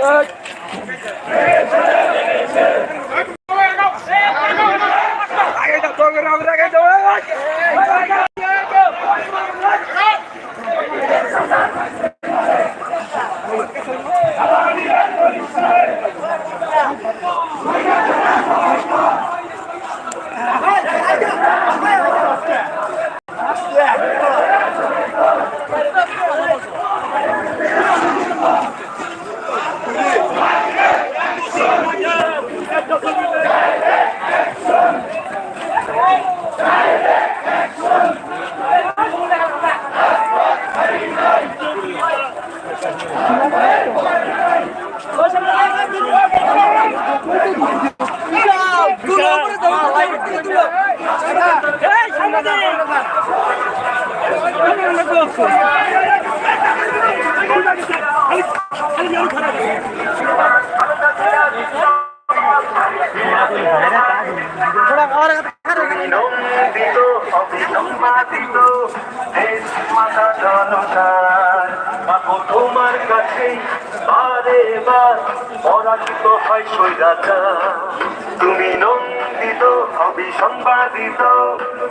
Hey, নন্দিত অবিসম্পাদিত দেশ মাতা জনতার মাগো তোমার কাছে বারে বার পরাজিত হয় সৈরাচার তুমি নন্দিত অবিসম্পাদিত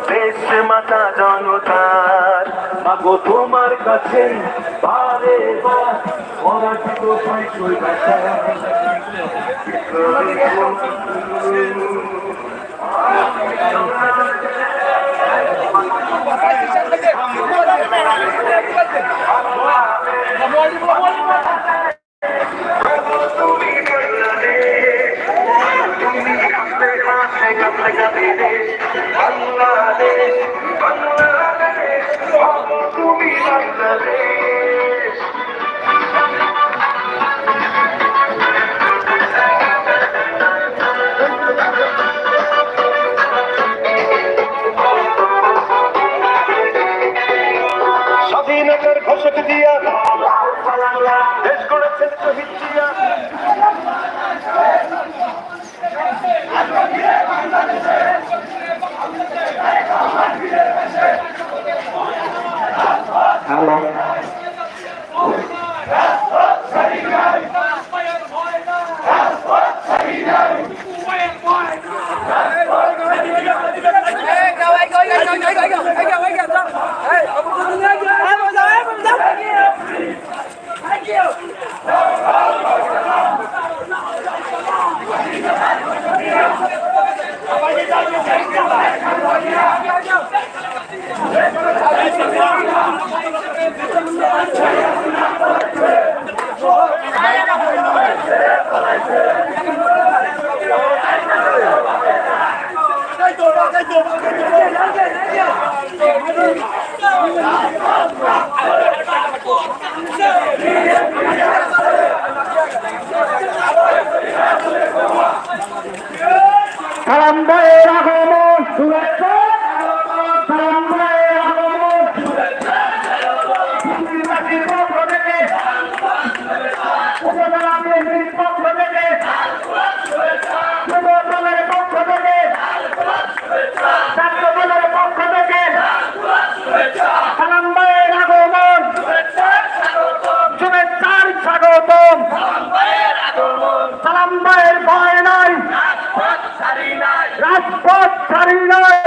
দেশ মাতা জনতার। মাগো, তোমার কাছে বারে বার পরাজিত হয় সৈরাচার তুমি বাংলাদেশ বাংলাদেশ তুমি বাংলাদেশ স্বাধীনতার ঘোষক দিয়া দেশ গড়েছেন শহীদ জিয়া Yeah. ছাড়ি নাই